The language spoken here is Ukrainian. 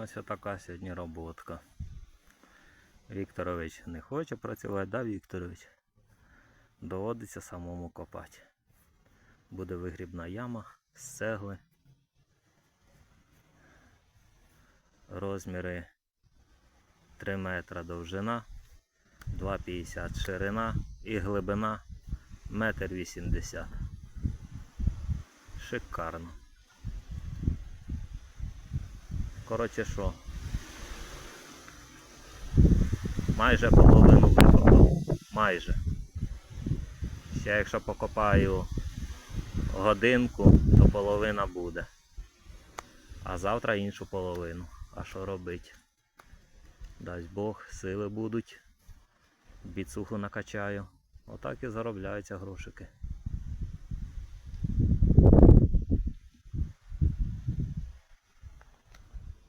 Ось така сьогодні роботка. Вікторович не хоче працювати, да, Вікторович? Доводиться самому копати. Буде вигрібна яма з цегли. Розміри 3 метра довжина, 2,50 ширина і глибина 1,80 м. Шикарно. Коротше що? Майже половину викопав. Майже. Ще якщо покопаю годинку, то половина буде. А завтра іншу половину. А що робить? Дасть Бог, сили будуть. Біцуху накачаю. Отак і заробляються грошики.